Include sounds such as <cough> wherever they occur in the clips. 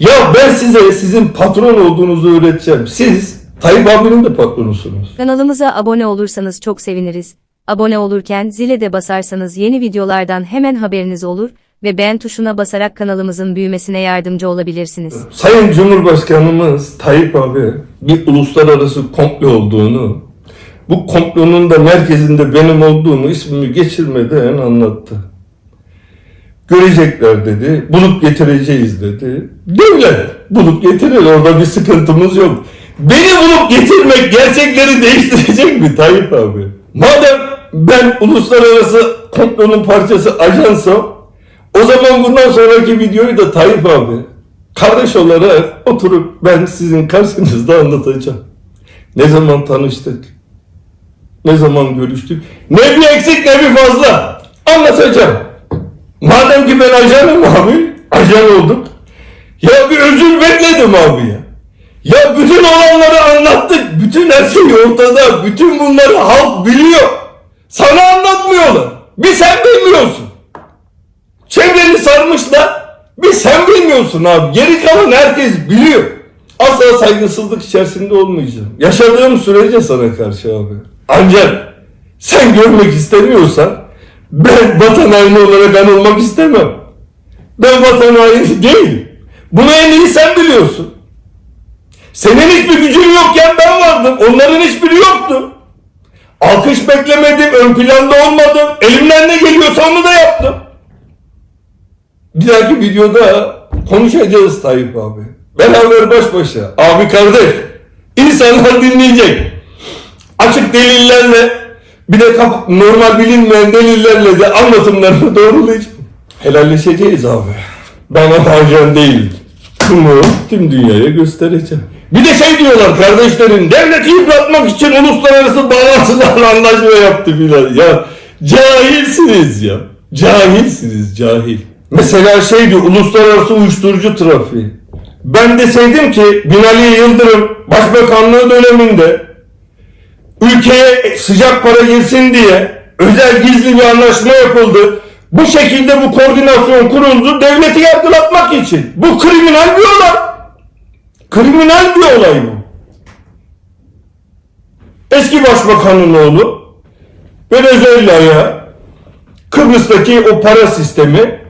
Ya ben size sizin patron olduğunuzu öğreteceğim. Siz Tayyip abinin de patronusunuz. Kanalımıza abone olursanız çok seviniriz. Abone olurken zile de basarsanız yeni videolardan hemen haberiniz olur ve beğen tuşuna basarak kanalımızın büyümesine yardımcı olabilirsiniz. Sayın Cumhurbaşkanımız Tayyip abi bir uluslararası komplo olduğunu, bu komplonun da merkezinde benim olduğumu ismimi geçirmeden anlattı. Görecekler dedi, bulup getireceğiz dedi. Devlet bulup getirir orada bir sıkıntımız yok. Beni bulup getirmek gerçekleri değiştirecek mi Tayyip abi? Madem ben uluslararası komplonun parçası ajansam o zaman bundan sonraki videoyu da Tayyip abi kardeş olarak oturup ben sizin karşınızda anlatacağım. Ne zaman tanıştık? Ne zaman görüştük? Ne bir eksik ne bir fazla. Anlatacağım. Madem ki ben ajanım abi, ajan oldum. Ya bir özür bekledim abi ya. Ya bütün olanları anlattık. Bütün her şey ortada. Bütün bunları halk biliyor. Sana anlatmıyorlar. Bir sen bilmiyorsun. Çevreni sarmışlar. Bir sen bilmiyorsun abi. Geri kalan herkes biliyor. Asla saygısızlık içerisinde olmayacağım. Yaşadığım sürece sana karşı abi. Ancak sen görmek istemiyorsan ben vatan haini olarak anılmak istemem. Ben vatan haini değilim. Bunu en iyi sen biliyorsun. Senin hiçbir gücün yokken ben vardım. Onların hiçbiri yoktu. Alkış beklemedim, ön planda olmadım. Elimden ne geliyorsa onu da yaptım. Bir dahaki videoda konuşacağız Tayyip abi. Beraber baş başa. Abi kardeş. İnsanlar dinleyecek. Açık delillerle bir de normal bilinmeyen delillerle de anlatımlarını <laughs> doğrulayacağım. Helalleşeceğiz abi. Ben ajan değilim. Bunu tüm dünyaya göstereceğim. Bir de şey diyorlar kardeşlerin devleti yıpratmak için uluslararası bağlantılarla anlaşma yaptı filan. Ya cahilsiniz ya. Cahilsiniz cahil. Mesela şeydi uluslararası uyuşturucu trafiği. Ben deseydim ki Binali Yıldırım başbakanlığı döneminde ülkeye sıcak para girsin diye özel gizli bir anlaşma yapıldı. Bu şekilde bu koordinasyon kuruldu devleti yargılatmak için. Bu kriminal bir olay. Kriminal bir olay bu. Eski başbakanın oğlu Venezuela'ya Kıbrıs'taki o para sistemi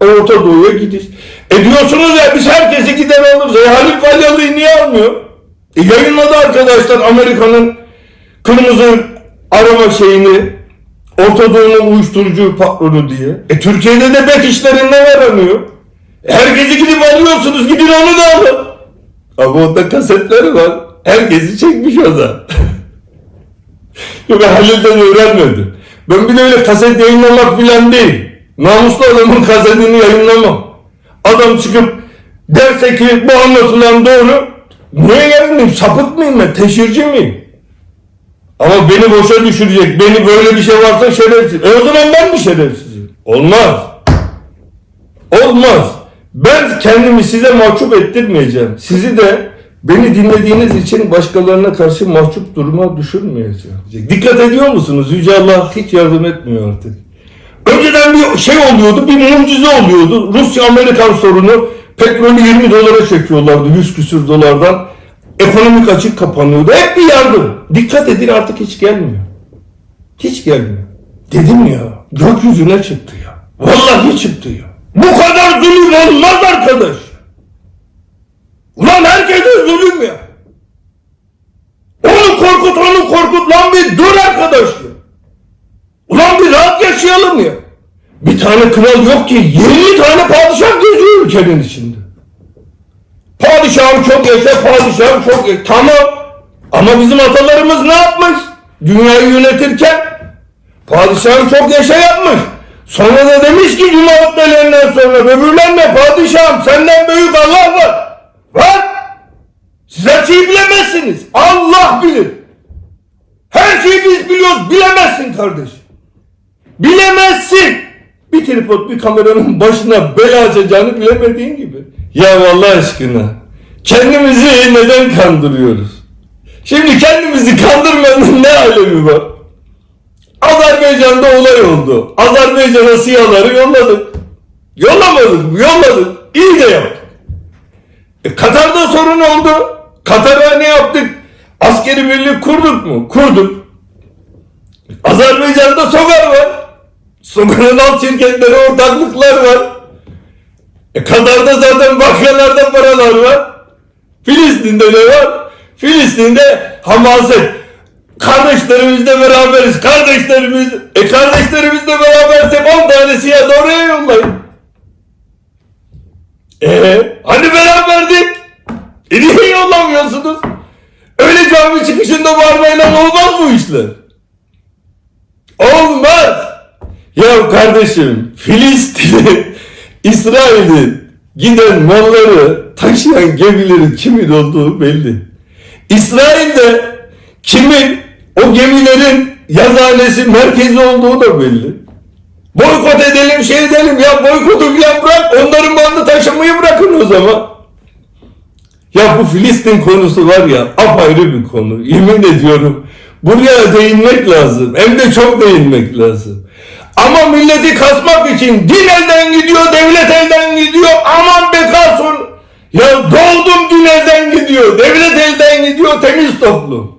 Orta Doğu'ya gidiş. E diyorsunuz ya biz herkesi gider alırız. E Halil Falyalı'yı niye almıyor? E yayınladı arkadaşlar Amerika'nın kırmızı arama şeyini Orta Doğu'nun uyuşturucu patronu diye. E Türkiye'de de bet işlerinden aranıyor. Herkesi gidip alıyorsunuz gidin onu da alın. Ama onda kasetleri var. Herkesi çekmiş o da. <laughs> Yok Halil'den öğrenmedim. Ben bir de öyle kaset yayınlamak filan değil. Namuslu adamın kasetini yayınlamam. Adam çıkıp derse ki bu anlatılan doğru. Niye geldim? Sapık mıyım ben? Teşhirci miyim? Ama beni boşa düşürecek. Beni böyle bir şey varsa şerefsiz. E o zaman ben mi şerefsizim? Olmaz. Olmaz. Ben kendimi size mahcup ettirmeyeceğim. Sizi de beni dinlediğiniz için başkalarına karşı mahcup duruma düşürmeyeceğim. Dikkat ediyor musunuz? Yüce Allah hiç yardım etmiyor artık. Önceden bir şey oluyordu, bir mucize oluyordu. Rusya-Amerikan sorunu petrolü 20 dolara çekiyorlardı 100 küsür dolardan. Ekonomik açık kapanıyordu. Hep bir yardım. Dikkat edin artık hiç gelmiyor. Hiç gelmiyor. Dedim ya, gökyüzüne çıktı ya. Vallahi çıktı ya. Bu kadar zulüm olmaz arkadaş. Ulan herkese zulüm ya. Onu korkut, onu korkut. Lan bir dur arkadaş ya. Ulan bir rahat yaşayalım ya. Bir tane kral yok ki 20 tane padişah geziyor ülkenin içinde. Padişahım çok yaşa, padişahım çok yaşa. Tamam. Ama bizim atalarımız ne yapmış? Dünyayı yönetirken padişahım çok yaşa yapmış. Sonra da demiş ki Cuma hutbelerinden sonra böbürlenme padişahım senden büyük Allah var. Var. Siz her şeyi bilemezsiniz. Allah bilir. Her şeyi biz biliyoruz. Bilemezsin kardeş. Bilemezsin. Bir tripod bir kameranın başına bela açacağını bilemediğin gibi. Ya Allah aşkına. Kendimizi neden kandırıyoruz? Şimdi kendimizi kandırmanın ne alemi var? Azerbaycan'da olay oldu. Azerbaycan'a siyaları yolladık. Yollamadık mı? Yolladık. İyi de yaptık. E, Katar'da sorun oldu. Katar'a ne yaptık? Askeri birlik kurduk mu? Kurduk. Azerbaycan'da Sogar var. Sogar'ın alt şirketleri ortaklıklar var. E Katar'da zaten bankalarda paralar var. Filistin'de ne var? Filistin'de hamaset. Kardeşlerimizle beraberiz. Kardeşlerimiz. E kardeşlerimizle berabersek 10 tanesi ya oraya yollayın. Ee, hani beraberdik? E niye yollamıyorsunuz? Öyle cami çıkışında bağırmayla olmaz bu işler. Olmaz. Ya kardeşim Filistin'e, İsrail'in giden malları taşıyan gemilerin kimin olduğu belli. İsrail'de kimin o gemilerin yazhanesi merkezi olduğu da belli. Boykot edelim şey edelim ya boykotu falan bırak onların bandı taşımayı bırakın o zaman. Ya bu Filistin konusu var ya apayrı bir konu. Yemin ediyorum buraya değinmek lazım. Hem de çok değinmek lazım. Ama milleti kasmak için din elden gidiyor, devlet elden gidiyor. Aman be kalsın. Ya doğdum din elden gidiyor, devlet elden gidiyor, temiz toplum.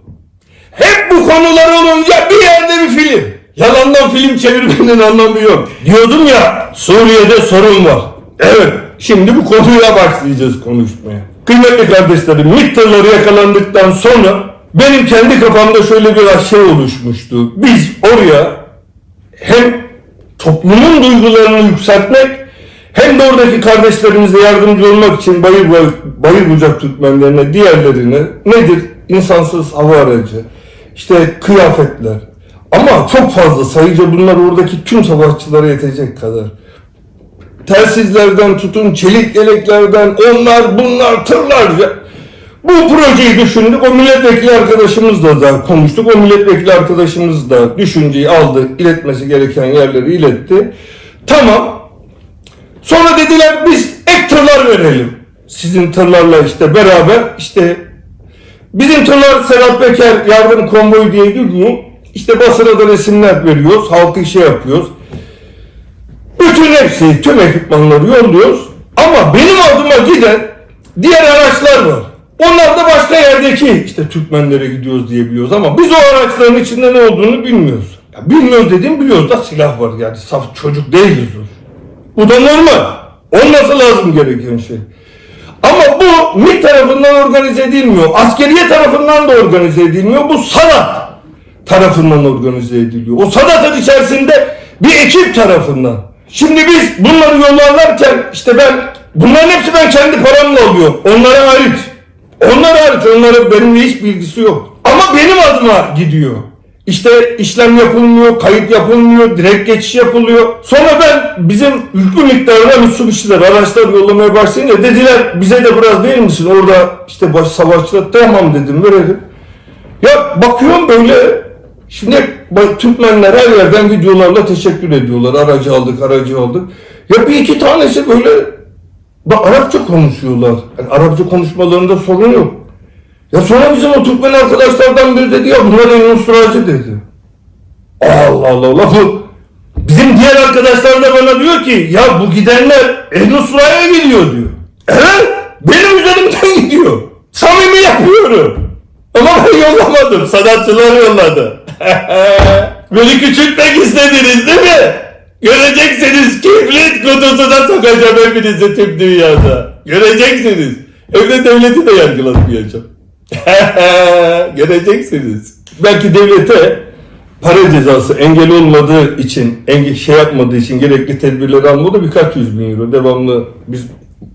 Hep bu konular olunca bir yerde bir film. Yalandan film çevirmenin anlamı yok. Diyordum ya Suriye'de sorun var. Evet şimdi bu konuyla başlayacağız konuşmaya. Kıymetli kardeşlerim MİT tırları yakalandıktan sonra benim kendi kafamda şöyle bir şey oluşmuştu. Biz oraya hem toplumun duygularını yükseltmek hem de oradaki kardeşlerimize yardımcı olmak için bayır, bayır, bucak Türkmenlerine, diğerlerine nedir? İnsansız hava aracı, işte kıyafetler. Ama çok fazla sayıca bunlar oradaki tüm savaşçılara yetecek kadar. Telsizlerden tutun, çelik yeleklerden, onlar bunlar tırlarca. Bu projeyi düşündük. O milletvekili arkadaşımızla da konuştuk. O milletvekili arkadaşımız da düşünceyi aldı. iletmesi gereken yerleri iletti. Tamam. Sonra dediler biz ek tırlar verelim. Sizin tırlarla işte beraber işte bizim tırlar Serhat Peker yardım konvoyu diye gidiyor. İşte basına da resimler veriyoruz. Halkı işe yapıyoruz. Bütün hepsi, tüm ekipmanları yolluyoruz. Ama benim adıma giden diğer araçlar var. Onlar da başka yerdeki işte Türkmenlere gidiyoruz diye biliyoruz ama biz o araçların içinde ne olduğunu bilmiyoruz. Ya bilmiyoruz dediğim biliyoruz da silah var yani saf çocuk değiliz. Bu da normal. Olması lazım gereken şey. Ama bu MİT tarafından organize edilmiyor. Askeriye tarafından da organize edilmiyor. Bu sanat tarafından organize ediliyor. O sanatın içerisinde bir ekip tarafından. Şimdi biz bunları yollarlarken işte ben bunların hepsi ben kendi paramla alıyorum. Onlara hariç. Onlar hariç onların benimle hiç bilgisi yok. Ama benim adıma gidiyor. İşte işlem yapılmıyor, kayıt yapılmıyor, direkt geçiş yapılıyor. Sonra ben bizim yüklü miktarda Mitsubishi'ler, araçlar yollamaya başlayınca dediler bize de biraz değil misin? Orada işte baş savaşçılar tamam dedim verelim. Ya bakıyorum böyle Şimdi Türkmenler her yerden videolarla teşekkür ediyorlar. Aracı aldık, aracı aldık. Ya bir iki tanesi böyle bak Arapça konuşuyorlar. Yani Arapça konuşmalarında sorun yok. Ya sonra bizim o Türkmen arkadaşlardan biri dedi ya bunlar en Nusracı dedi. Allah Allah bu bizim diğer arkadaşlar da bana diyor ki ya bu gidenler en Nusra'ya gidiyor diyor. Evet benim üzerimden <laughs> gidiyor. Samimi yapıyorum. Ama ben yollamadım. Sanatçılar yolladı. <laughs> Beni küçültmek istediniz değil mi? Göreceksiniz kibrit kutusuna sokacağım hepinizi tüm dünyada. Göreceksiniz. Hem de devleti de yargılatmayacağım. <laughs> Göreceksiniz. Belki devlete para cezası engel olmadığı için, engel şey yapmadığı için gerekli tedbirleri almadı birkaç yüz bin euro. Devamlı biz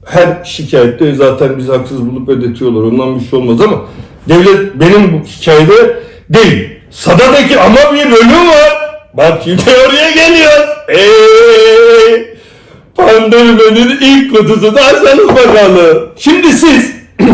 her şikayette zaten bizi haksız bulup ödetiyorlar. Ondan bir şey olmaz ama devlet benim bu hikayede değil. Sada'daki ama bir bölüm var. Bak şimdi oraya geliyor. Eee pandeminin ilk kutusunu açalım bakalım. Şimdi siz <clears throat>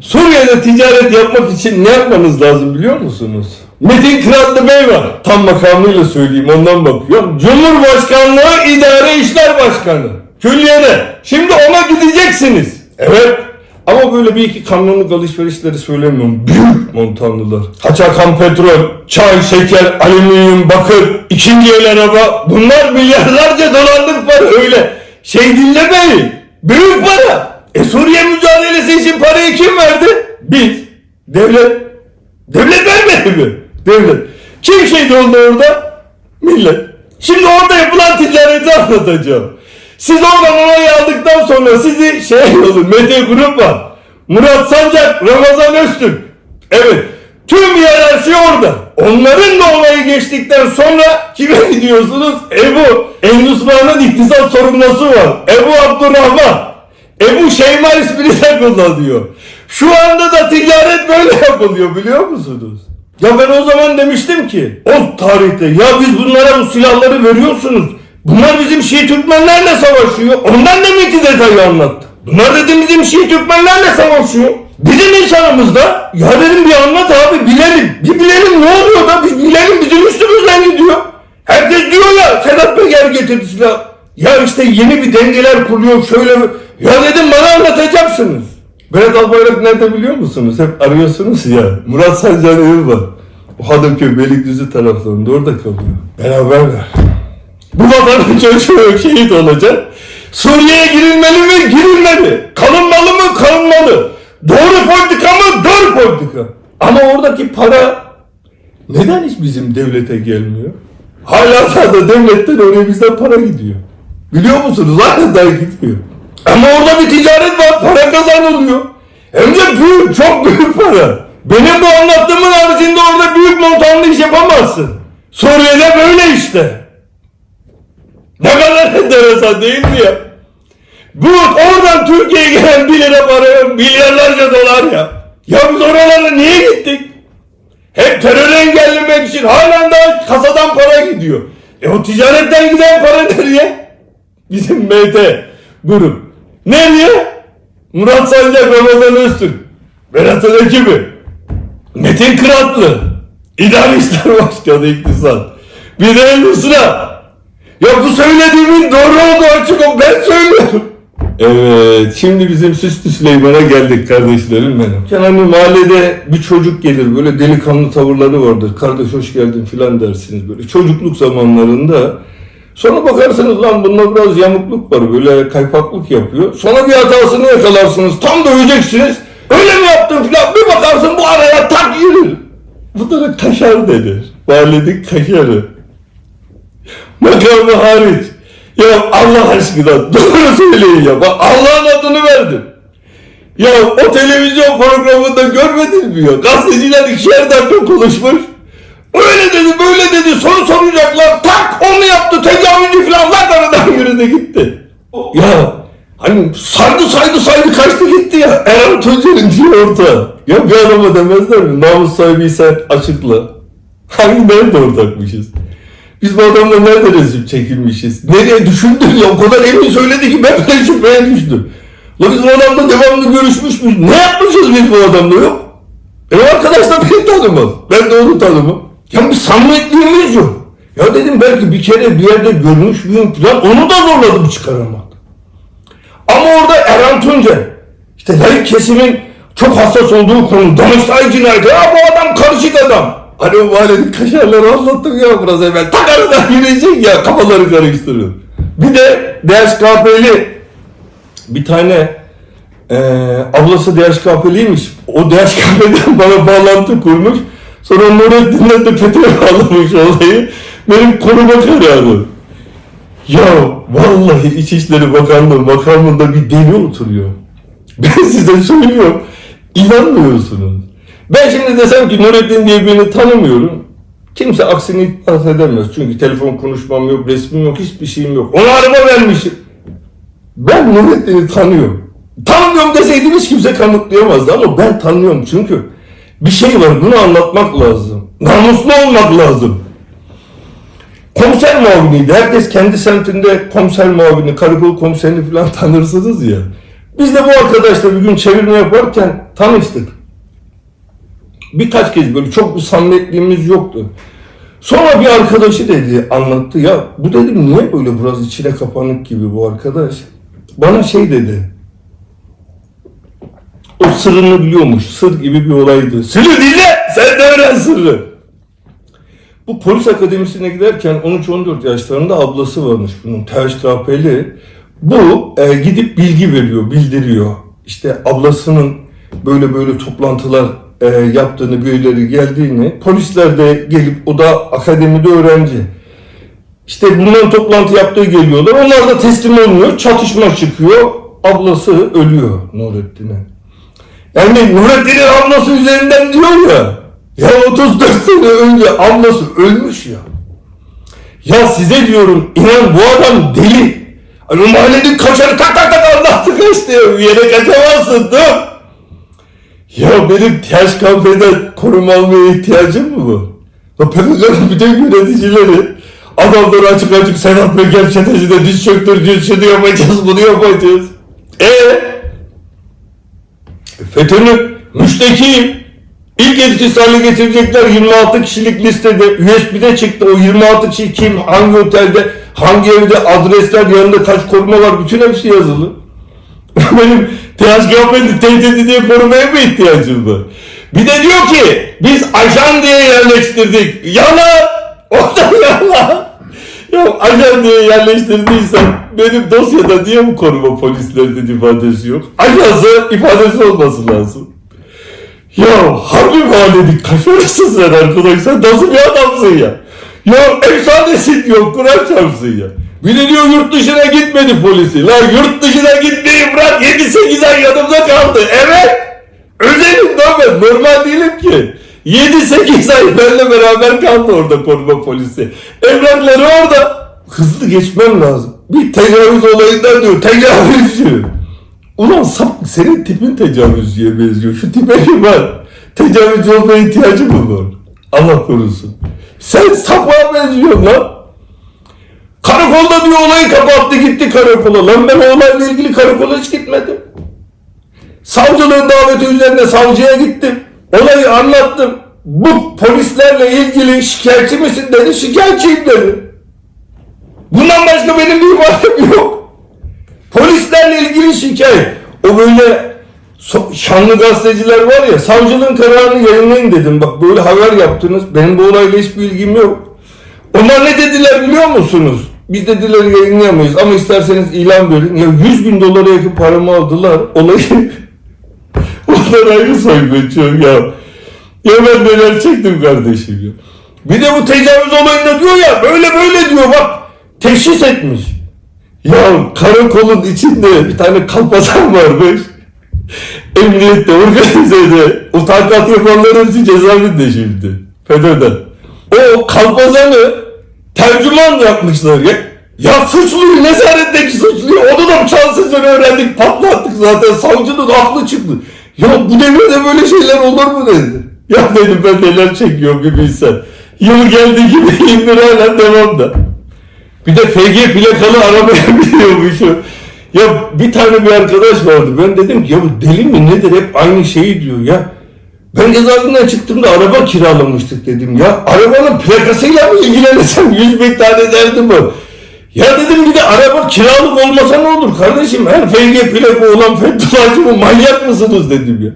Suriye'de ticaret yapmak için ne yapmanız lazım biliyor musunuz? Metin Kıratlı Bey var. Tam makamıyla söyleyeyim ondan bakıyorum. Cumhurbaşkanlığı İdare İşler Başkanı. Külliyede. Şimdi ona gideceksiniz. Evet. Ama böyle bir iki kamyonluk alışverişleri söylemiyorum. Büyük montanlılar. Haçakan petrol, çay, şeker, alüminyum, bakır, ikinci el araba. Bunlar milyarlarca dolarlık para öyle. Şey dinlemeyin. Büyük para. E Suriye mücadele için parayı kim verdi? Biz. Devlet. Devlet vermedi mi? Devlet. Kim şehit oldu orada? Millet. Şimdi orada yapılan ticareti anlatacağım. Siz oradan onayı aldıktan sonra sizi şey olur, Mete Grup var. Murat Sancak, Ramazan Öztürk. Evet. Tüm hiyerarşi orada. Onların da olayı geçtikten sonra kime <laughs> gidiyorsunuz? Ebu. Endüsman'ın iktisat sorumlusu var. Ebu Abdurrahman. Ebu Şeyma ismini de kullanıyor. Şu anda da ticaret böyle yapılıyor biliyor musunuz? Ya ben o zaman demiştim ki o tarihte ya biz bunlara bu silahları veriyorsunuz. Bunlar bizim Şii Türkmenlerle savaşıyor. Ondan deminki detayı anlattı. Bunlar dedim bizim Şii Türkmenlerle savaşıyor. Bizim insanımızda ya dedim bir anlat abi bilelim. Bir bilelim ne oluyor da biz bilelim bizim üstümüzden gidiyor. Herkes diyor ya Sedat Peker getirdi silah. Ya işte yeni bir dengeler kuruyor şöyle? Ya dedim bana anlatacaksınız. Berat Albayrak nerede biliyor musunuz? Hep arıyorsunuz ya. Murat Sancar evi var. O Hadımköy Beylikdüzü taraflarında orada kalıyor. Beraberler. Bu vatanın çocuğu şehit olacak. Suriye'ye girilmeli mi? Girilmeli. Kalınmalı mı? Kalınmalı. Doğru politika mı? Doğru politika. Ama oradaki para neden hiç bizim devlete gelmiyor? Hala da devletten oraya bizden para gidiyor. Biliyor musunuz? Hala daha gitmiyor. Ama orada bir ticaret var. Para kazanılıyor. Hem de büyük, çok büyük para. Benim bu anlattığımın haricinde orada büyük montanlı iş yapamazsın. Suriye'de böyle işte. Ne kadar enteresan değil mi ya? Bu oradan Türkiye'ye gelen 1 lira para milyarlarca dolar ya. Ya biz oralara niye gittik? Hep terörü engellemek için halen daha kasadan para gidiyor. E o ticaretten giden para nereye? Bizim MT grup. Nereye? Murat Sancak, Ramazan Öztürk. Berat'ın ekibi. Metin Kıratlı. İdari İşler Başkanı İktisat. Bir de Nusra. Ya bu söylediğimin doğru olduğu açık o. Ben söylüyorum. Evet, şimdi bizim Süslü Süleyman'a geldik kardeşlerim benim. Yani mahallede bir çocuk gelir, böyle delikanlı tavırları vardır. Kardeş hoş geldin filan dersiniz böyle. Çocukluk zamanlarında. Sonra bakarsınız lan bunda biraz yamukluk var, böyle kaypaklık yapıyor. Sonra bir hatasını yakalarsınız, tam döveceksiniz. Öyle mi yaptın filan, bir bakarsın bu araya tak girir. Bu da kaşar denir. Mahalledeki kaşarı. Makamı hariç. Ya Allah aşkına doğru söyleyin ya. Bak Allah'ın adını verdim. Ya o televizyon programında görmediniz mi ya? Gazeteciler ikişer dakika konuşmuş. Öyle dedi böyle dedi soru soracaklar. Tak onu yaptı tecavüzcü falan lak aradan yürüdü gitti. Ya hani sardı saydı saydı kaçtı gitti ya. Erhan Tuncer'in diyor orta. Ya bir adama demezler mi? Namus sahibiysen açıkla. Hangi nerede ortakmışız? Biz bu adamla nerede resim çekilmişiz? Nereye düşündün ya? O kadar emin söyledi ki ben bile şüpheye düştüm. La biz bu adamla devamlı görüşmüş müyüz? Ne yapmışız biz bu adamla yok? E arkadaş da beni tanımaz. Ben de onu tanımam. Ya bir samimiyetliğimiz yok. Ya dedim belki bir kere bir yerde görmüş müyüm falan onu da zorladım çıkaramadım. Ama orada Erhan Tuncer, işte layık kesimin çok hassas olduğu konu, Danıştay cinayeti, ya bu adam karışık adam. Hani o mahallenin kaşarları anlattık ya biraz evvel. Tak aradan yürüyecek ya kafaları karıştırın. Bir de DHKP'li bir tane eee ablası DHKP'liymiş. O DHKP'den <laughs> bana bağlantı kurmuş. Sonra Nurettin'den de FETÖ'ye bağlamış olayı. Benim koruma kararı. Ya vallahi İçişleri Bakanlığı makamında bir deli oturuyor. Ben size söylüyorum. İnanmıyorsunuz. Ben şimdi desem ki Nurettin diye birini tanımıyorum. Kimse aksini iddia edemez. Çünkü telefon konuşmam yok, resmim yok, hiçbir şeyim yok. Ona araba vermişim. Ben Nurettin'i tanıyorum. Tanımıyorum deseydim hiç kimse kanıtlayamazdı ama ben tanıyorum çünkü bir şey var bunu anlatmak lazım. Namuslu olmak lazım. Komiser muaviniydi. Herkes kendi semtinde komiser muavini, karakol komiserini falan tanırsınız ya. Biz de bu arkadaşla bir gün çevirme yaparken tanıştık. Birkaç kez böyle çok bir samimiyetliğimiz yoktu. Sonra bir arkadaşı dedi, anlattı. Ya bu dedim niye böyle biraz içine kapanık gibi bu arkadaş? Bana şey dedi. O sırrını biliyormuş. Sır gibi bir olaydı. Sırrı dinle! Sen de öğren sırrı. Bu polis akademisine giderken 13-14 yaşlarında ablası varmış bunun THKP'li. Bu e, gidip bilgi veriyor, bildiriyor. işte ablasının böyle böyle toplantılar e, yaptığını, birileri geldiğini, polisler de gelip o da akademide öğrenci. İşte bunların toplantı yaptığı geliyorlar. Onlar da teslim olmuyor. Çatışma çıkıyor. Ablası ölüyor Nurettin'e. Yani Nurettin'in ablası üzerinden diyor ya. Ya 34 sene önce ablası ölmüş ya. Ya size diyorum inan bu adam deli. Hani mahallenin kaçarı tak tak tak anlattı kaçtı. Bir yere kaçamazsın dur. Ya benim yaş kafede koruma almaya ihtiyacım mı var? Ya PKK'nın bütün yöneticileri adamları açık açık Sedat Peker çetesine diz çöktüreceğiz, şunu yapacağız, bunu yapacağız. E FETÖ'nün müştekiyim. İlk etkisi hale getirecekler 26 kişilik listede USB'de çıktı. O 26 kişi kim, hangi otelde, hangi evde, adresler, yanında kaç koruma var bütün hepsi yazılı. <laughs> Benim THKP'nin tehdidi diye korumaya mı ihtiyacım var? Bir de diyor ki biz ajan diye yerleştirdik. Yalan! O da <laughs> yalan! Ya ajan diye yerleştirdiysen benim dosyada niye bu koruma polislerinin ifadesi yok? Ajansa ifadesi olması lazım. Ya harbi mahallenin kaşarısın sen arkadaş sen nasıl bir adamsın ya? Ya efsanesin yok Kur'an çarpsın ya. Bir diyor yurt dışına gitmedi polisi. La yurt dışına gitmeyi bırak 7-8 ay yanımda kaldı. Evet. Özelim ben normal değilim ki. 7-8 ay benimle beraber kaldı orada koruma polisi. Evrakları orada. Hızlı geçmem lazım. Bir tecavüz olayından diyor tecavüzcü. Ulan sap senin tipin tecavüzcüye benziyor. Şu tipe var. Tecavüzcü olmaya ihtiyacı mı var? Allah korusun. Sen sapığa benziyorsun lan. Karakolda bir olayı kapattı gitti karakola. Lan ben olayla ilgili karakola hiç gitmedim. Savcılığın daveti üzerine savcıya gittim. Olayı anlattım. Bu polislerle ilgili şikayetçi misin dedi. Şikayetçiyim dedi. Bundan başka benim bir ifadem yok. Polislerle ilgili şikayet. O böyle şanlı gazeteciler var ya savcılığın kararını yayınlayın dedim. Bak böyle haber yaptınız. Benim bu olayla hiçbir ilgim yok. Onlar ne dediler biliyor musunuz? Biz dediler yayınlayamayız ama isterseniz ilan verin. Ya 100 bin dolara yakın paramı aldılar. Olayı <laughs> onlar ayrı soygun çok ya. Ya ben neler çektim kardeşim ya. Bir de bu tecavüz olayında diyor ya böyle böyle diyor bak teşhis etmiş. Ya karakolun içinde bir tane kalpazan varmış. <laughs> Emniyette, organizede. O takat yapanların hepsi cezaevinde şimdi. FETÖ'den. O kalpazanı tercüman yapmışlar ya. Ya suçluyu, nezaretteki suçluyu onu da şanssızca öğrendik, patlattık zaten. Savcının aklı çıktı. Ya bu devirde böyle şeyler olur mu dedi. Ya dedim ben neler çekiyorum bir bilsen. Yıl geldi gibi <laughs> indir hala devam da. Bir de FG plakalı arabaya <laughs> biniyormuşum. Ya bir tane bir arkadaş vardı. Ben dedim ki ya bu deli mi nedir hep aynı şeyi diyor ya. Ben cezaevinden çıktığımda araba kiralamıştık dedim ya. Arabanın plakasıyla mı ilgilenesem yüz bin tane derdim var. Ya dedim bir de araba kiralık olmasa ne olur kardeşim? Her FG plaka olan Fethullahçı mı manyak mısınız dedim ya.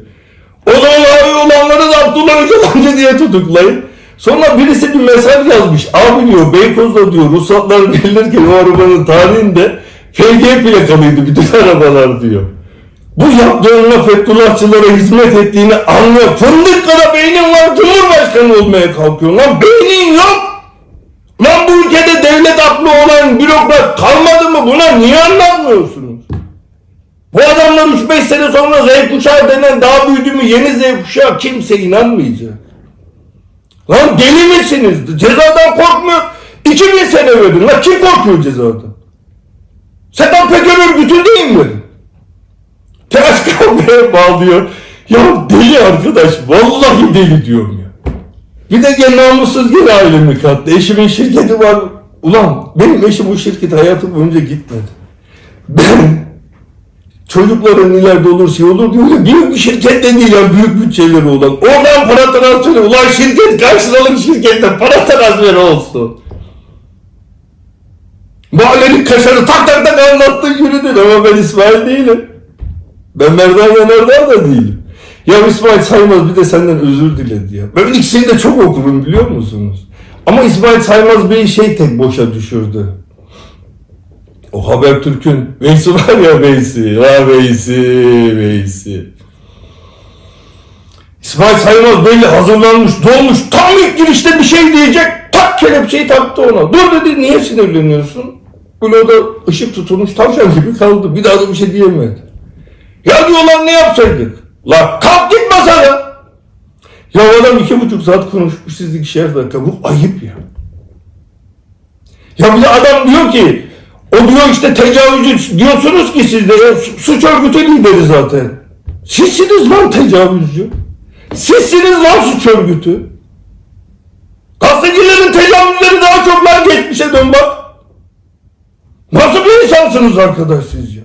O zaman abi olanları da Abdullah Öcalan'cı diye tutuklayın. Sonra birisi bir mesaj yazmış. Abi diyor Beykoz'da diyor ruhsatlar verilirken o arabanın tarihinde FG plakalıydı bütün arabalar diyor. Bu yaptığınla Fethullahçılara hizmet ettiğini anlıyor. Fındık kadar beynin var Cumhurbaşkanı olmaya kalkıyor. Lan beynin yok. Lan bu ülkede devlet aklı olan bürokrat kalmadı mı? Buna niye anlatmıyorsunuz? Bu adamlar 3-5 sene sonra Z kuşağı denen daha büyüdü mü yeni Z kuşağı kimse inanmayacak. Lan deli misiniz? Cezadan korkmuyor. 2000 sene verdin. Lan kim korkuyor cezadan? Sedat Peker örgütü değil mi? Ters kavgaya bağlıyor. Ya deli arkadaş. Vallahi deli diyorum ya. Bir de gene namussuz gene ailemi kattı. Eşimin şirketi var. Ulan benim eşim o şirket hayatım boyunca gitmedi. Ben çocukların ileride olur şey olur diyor büyük bir şirket de değil ya büyük bütçeleri olan. Oradan para transferi ulan şirket karşılalık şirkette para transferi olsun. Mahallenin kaşarı tak tak tak anlattı yürüdün ama ben İsmail değilim. Ben Merdan Yanardağ da değilim. Ya İsmail Saymaz bir de senden özür diledi ya. Ben ikisini de çok okurum biliyor musunuz? Ama İsmail Saymaz bir şey tek boşa düşürdü. O Habertürk'ün Veysi var ya Veysi. Ha Veysi, Veysi. İsmail Saymaz belli hazırlanmış, dolmuş. Tam ilk girişte bir şey diyecek. Tak kelepçeyi taktı ona. Dur dedi niye sinirleniyorsun? Böyle o da ışık tutulmuş tavşan gibi kaldı. Bir daha da bir şey diyemedi. Ya diyorlar ne yapsaydık? La kalk git masaya. Ya adam iki buçuk saat konuşmuş siz ikişer dakika. Bu ayıp ya. Ya bir de adam diyor ki o diyor işte tecavüzcü diyorsunuz ki siz de ya, su- suç örgütü lideri zaten. Sizsiniz lan tecavüzcü. Sizsiniz lan suç örgütü. Gazetecilerin tecavüzleri daha çok lan geçmişe dön bak. Nasıl bir insansınız arkadaş sizce?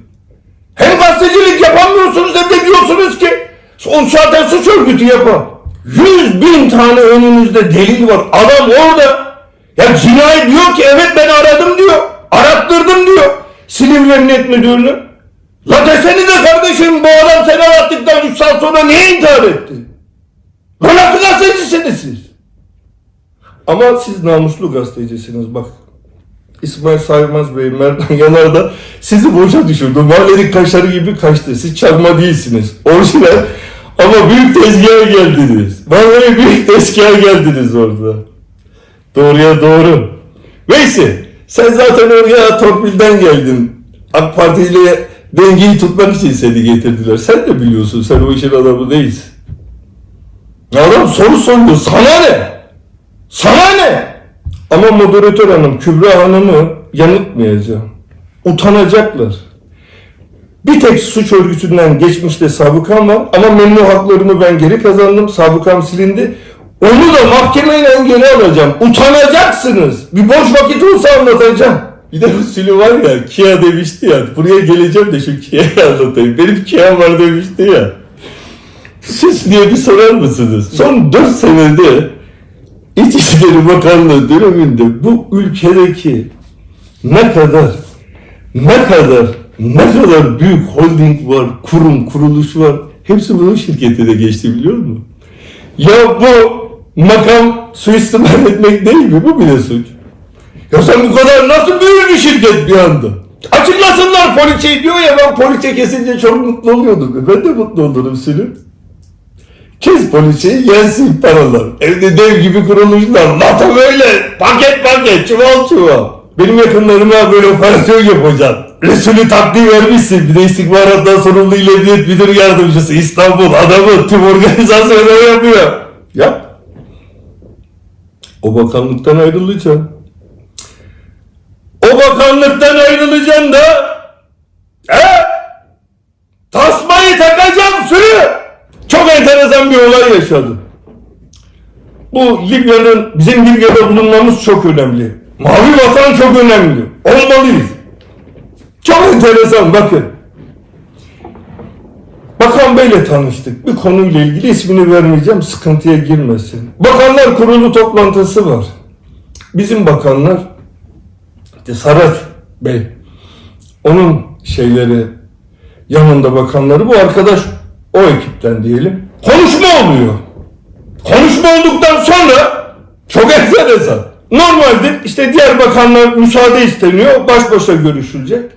Hem gazetecilik yapamıyorsunuz hem de diyorsunuz ki o zaten suç örgütü yapar. Yüz bin tane önünüzde delil var. Adam orada ya cinayet diyor ki evet ben aradım diyor. Arattırdım diyor. Silivri Emniyet Müdürünü. La desenize kardeşim bu adam seni arattıktan 3 saat sonra niye intihar etti? La nasıl gazetecisiniz siz? Ama siz namuslu gazetecisiniz bak. İsmail Saymaz Bey, Merdan <laughs> Yanar da sizi boşa düşürdü. Mahallenin kaşarı gibi kaçtı. Siz çakma değilsiniz. Orijinal ama büyük tezgaha geldiniz. Vallahi büyük tezgaha geldiniz orada. Doğruya doğru. Neyse sen zaten oraya torpilden geldin. AK Parti ile dengeyi tutmak için seni getirdiler. Sen de biliyorsun sen o işin adamı değilsin. Adam soru soruyor. Sana ne? Sana ne? Ama moderatör hanım Kübra Hanım'ı yanıltmayacağım. Utanacaklar. Bir tek suç örgütünden geçmişte sabıkam var ama memnu haklarımı ben geri kazandım. Sabıkam silindi. Onu da mahkemeyle geri alacağım. Utanacaksınız. Bir boş vakit olsa anlatacağım. Bir de usulü var ya Kia demişti ya. Buraya geleceğim de şu Kia'yı anlatayım. Benim Kia var demişti ya. Siz diye bir sorar mısınız? Son 4 senede İçişleri Bakanlığı döneminde bu ülkedeki ne kadar ne kadar ne kadar büyük holding var, kurum, kuruluş var. Hepsi bunun şirketine geçti biliyor musun? Ya bu makam suistimal etmek değil mi? Bu bile suç. Ya sen bu kadar nasıl büyür bir şirket bir anda? Açıklasınlar poliçeyi diyor ya ben poliçe kesince çok mutlu oluyordum. Ben de mutlu olurum Sülüm. Kes poliçeyi yensin paralar. Evde dev gibi kuruluşlar. Lata böyle paket paket çuval çuval. Benim yakınlarıma böyle operasyon yapacaksın. Resulü taktiği vermişsin. Bir de istihbarattan sorumlu il emniyet müdür yardımcısı İstanbul adamı tüm organizasyonu yapıyor. Yap. O bakanlıktan ayrılacaksın. O bakanlıktan ayrılacaksın da enteresan bir olay yaşadım. Bu Libya'nın, bizim Libya'da bulunmamız çok önemli. Mavi vatan çok önemli. Olmalıyız. Çok enteresan bakın. Bakan Bey'le tanıştık. Bir konuyla ilgili ismini vermeyeceğim sıkıntıya girmesin. Bakanlar kurulu toplantısı var. Bizim bakanlar işte Saraç Bey onun şeyleri yanında bakanları bu arkadaş o ekipten diyelim. Konuşma oluyor. Konuşma olduktan sonra çok enteresan. Normalde işte diğer bakanlar müsaade isteniyor. Baş başa görüşülecek.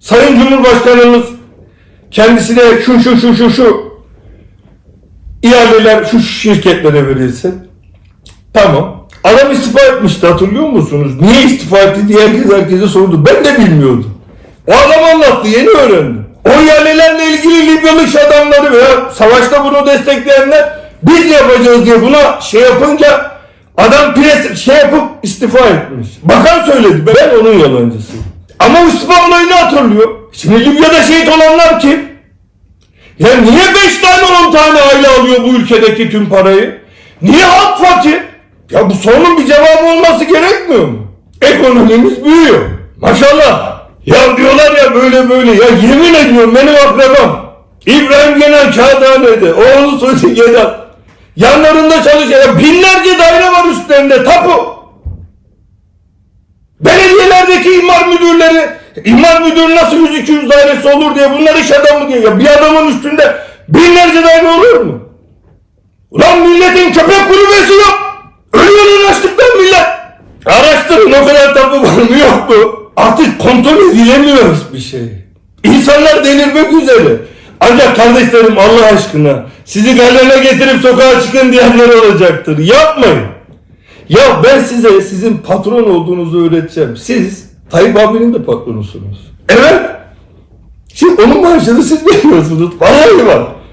Sayın Cumhurbaşkanımız kendisine şu şu şu şu şu ihaleler şu şirketlere verilsin. Tamam. Adam istifa etmişti hatırlıyor musunuz? Niye istifa etti diye herkes herkese sordu. Ben de bilmiyordum. O adam anlattı yeni öğrendim. O ihalelerle ilgili Libyalı iş adamları veya savaşta bunu destekleyenler biz yapacağız diye buna şey yapınca adam pres şey yapıp istifa etmiş. Bakan söyledi ben onun yalancısıyım. Ama istifa olayını hatırlıyor. Şimdi Libya'da şehit olanlar kim? Ya niye 5 tane 10 tane aile alıyor bu ülkedeki tüm parayı? Niye halk fakir? Ya bu sorunun bir cevabı olması gerekmiyor mu? Ekonomimiz büyüyor. Maşallah. Ya diyorlar ya böyle böyle. Ya yemin ediyorum benim akrabam. İbrahim Genel Kağıthane'de. Oğlu Suudi Genel. Yanlarında. Ya binlerce daire var üstlerinde. Tapu. Belediyelerdeki imar müdürleri imar müdürü nasıl 100-200 dairesi olur diye bunlar iş adamı diye. Ya bir adamın üstünde binlerce daire olur mu? Ulan milletin köpek kulübesi yok. Ölüyor açlıktan millet. Araştırın o kadar tapu var mı yok mu? Artık kontrol edilemiyor bir şey. İnsanlar delirmek üzere. Ancak kardeşlerim Allah aşkına sizi galene getirip sokağa çıkın diyenler olacaktır. Yapmayın. Ya ben size sizin patron olduğunuzu öğreteceğim. Siz Tayyip abinin de patronusunuz. Evet. Şimdi onun maaşını siz veriyorsunuz. Vallahi bak.